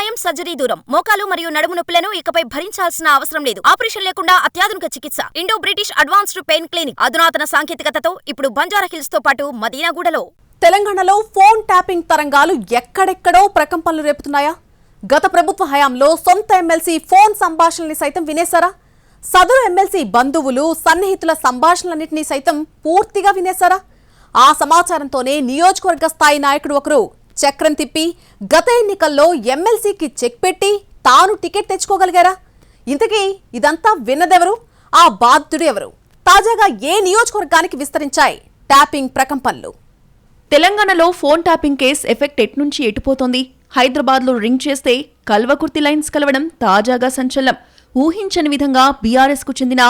గాయం సర్జరీ దూరం. మోకాలు మరియు నడుము నొప్పులను ఇకపై భరించాల్సిన అవసరం లేదు. ఆపరేషన్ లేకుండా అత్యాధునిక చికిత్స. Indo British advanced pain clinic. అధునాతన సాంకేతికతతో ఇప్పుడు బంజారాహిల్స్తో పాటు మదీనాగూడలో. తెలంగాణలో ఫోన్ ట్యాపింగ్ తరంగాలు ఎక్కడెక్కడో ప్రకంపనలు రేపుతున్నాయా? గత ప్రభుత్వ హయాంలో సొంత ఎమ్మెల్సీ ఫోన్ సంభాషణల్ని సైతం వినేశారా? సదరు ఎమ్మెల్సీ బంధువులు సన్నిహితుల సంభాషణలన్నింటినీ సైతం పూర్తిగా వినేశారా? ఆ సమాచారంతోనే నియోజకవర్గ స్థాయి నాయకుడు ఒకరు చక్రం తిప్పి గత ఎన్నికల్లో ఎమ్మెల్సీకి చెక్ పెట్టి తాను టికెట్ తెచ్చుకోగలిగారా? ఇంతకీ ఇదంతా విన్నదెవరు? ఆ బాధితుడు ఎవరు? తాజాగా ఏ నియోజకవర్గానికి విస్తరించాయి ట్యాపింగ్ ప్రకంపనలు? తెలంగాణలో ఫోన్ ట్యాపింగ్ కేస్ ఎఫెక్ట్ ఎట్నుంచి ఎటుపోతోంది? హైదరాబాద్లో రింగ్ చేస్తే కల్వకుర్తి లైన్స్ కలవడం తాజాగా సంచలనం. ఊహించని విధంగా బీఆర్ఎస్కు చెందిన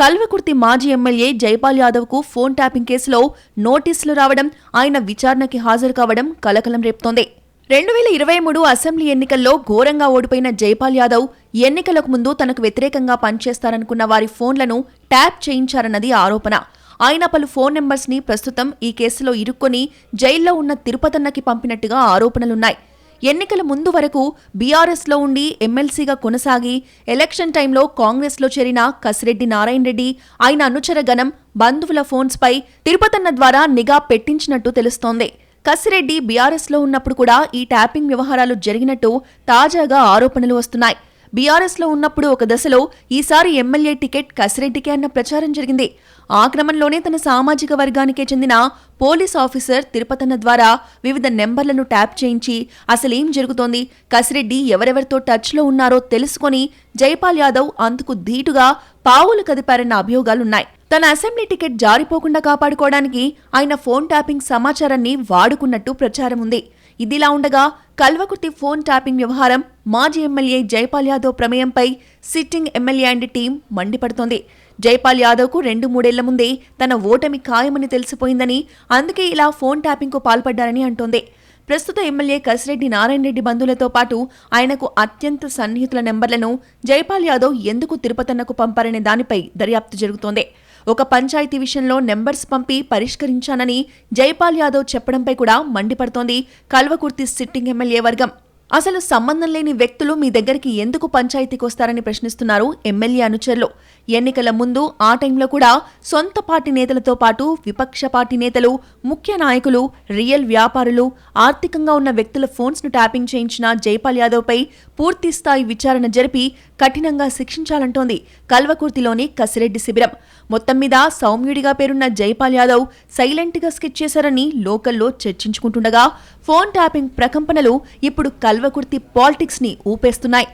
కల్వకుర్తి మాజీ ఎమ్మెల్యే జైపాల్ యాదవ్కు ఫోన్ ట్యాపింగ్ కేసులో నోటీసులు రావడం ఆయన విచారణకి హాజరు కావడం కలకలం రేపుతోంది. రెండు వేల ఇరవై మూడు అసెంబ్లీ ఎన్నికల్లో ఘోరంగా ఓడిపోయిన జైపాల్ యాదవ్ ఎన్నికలకు ముందు తనకు వ్యతిరేకంగా పనిచేస్తారనుకున్న వారి ఫోన్లను ట్యాప్ చేయించారన్నది ఆరోపణ. ఆయన పలు ఫోన్ నెంబర్స్ని ప్రస్తుతం ఈ కేసులో ఇరుక్కొని జైల్లో ఉన్న తిరుపతన్నకి పంపినట్టుగా ఆరోపణలున్నాయి. ఎన్నికల ముందు వరకు బీఆర్ఎస్లో ఉండి ఎమ్మెల్సీగా కొనసాగి ఎలక్షన్ టైంలో కాంగ్రెస్లో చేరిన కసిరెడ్డి నారాయణ రెడ్డి ఆయన అనుచర గణం బంధువుల ఫోన్స్పై తిరుపతన్న ద్వారా నిఘా పెట్టించినట్టు తెలుస్తోంది. కసిరెడ్డి బీఆర్ఎస్లో ఉన్నప్పుడు కూడా ఈ ట్యాపింగ్ వ్యవహారాలు జరిగినట్టు తాజాగా ఆరోపణలు వస్తున్నాయి. బీఆర్ఎస్లో ఉన్నప్పుడు ఒక దశలో ఈసారి ఎమ్మెల్యే టికెట్ కసిరెడ్డికే అన్న ప్రచారం జరిగింది. ఆ క్రమంలోనే తన సామాజిక వర్గానికే చెందిన పోలీస్ ఆఫీసర్ తిరుపతన్న ద్వారా వివిధ నెంబర్లను ట్యాప్ చేయించి అసలేం జరుగుతోంది కసిరెడ్డి ఎవరెవరితో టచ్లో ఉన్నారో తెలుసుకొని జైపాల్ యాదవ్ అందుకు ధీటుగా పావులు కదిపారన్న అభియోగాలున్నాయి. తన అసెంబ్లీ టికెట్ జారిపోకుండా కాపాడుకోవడానికి ఆయన ఫోన్ ట్యాపింగ్ సమాచారాన్ని వాడుకున్నట్టు ప్రచారం ఉంది. ఇదిలా ఉండగా కల్వకుర్తి ఫోన్ ట్యాపింగ్ వ్యవహారం మాజీ ఎమ్మెల్యే జైపాల్ యాదవ్ ప్రమేయంపై సిట్టింగ్ ఎమ్మెల్యే అండ్ టీం మండిపడుతోంది. జైపాల్ యాదవ్కు రెండు మూడేళ్ళ ముందే తన ఓటమి ఖాయమని తెలిసిపోయిందని అందుకే ఇలా ఫోన్ ట్యాపింగ్కు పాల్పడ్డారని అంటోంది. ప్రస్తుత ఎమ్మెల్యే కసిరెడ్డి నారాయణ రెడ్డి బంధువులతో పాటు ఆయనకు అత్యంత సన్నిహితుల నెంబర్లను జైపాల్ యాదవ్ ఎందుకు తిరుపతన్నకు పంపారనే దానిపై దర్యాప్తు జరుగుతోంది. ఒక పంచాయతీ విషయంలో నెంబర్స్ పంపి పరిష్కరించానని జైపాల్ యాదవ్ చెప్పడంపై కూడా మండిపడుతోంది కల్వకుర్తి సిట్టింగ్ ఎమ్మెల్యే వర్గం. అసలు సంబంధం లేని వ్యక్తులు మీ దగ్గరికి ఎందుకు పంచాయతీకి వస్తారని ప్రశ్నిస్తున్నారు ఎమ్మెల్యే అనుచరులు. ఎన్నికల ముందు ఆ టైంలో కూడా సొంత పార్టీ నేతలతో పాటు విపక్ష పార్టీ నేతలు ముఖ్య నాయకులు రియల్ వ్యాపారులు ఆర్థికంగా ఉన్న వ్యక్తుల ఫోన్స్ను ట్యాపింగ్ చేయించిన జైపాల్ యాదవ్పై పూర్తిస్థాయి విచారణ జరిపి కఠినంగా శిక్షించాలంటోంది కల్వకుర్తిలోని కసిరెడ్డి శిబిరం. మొత్తం మీద సౌమ్యుడిగా పేరున్న జైపాల్ యాదవ్ సైలెంట్గా స్కిచ్ స్కెచ్ చేశారని లోకల్లో చర్చించుకుంటుండగా ఫోన్ ట్యాపింగ్ ప్రకంపనలు ఇప్పుడు కల్వకుర్తి పాలిటిక్స్ని ఊపేస్తున్నాయి.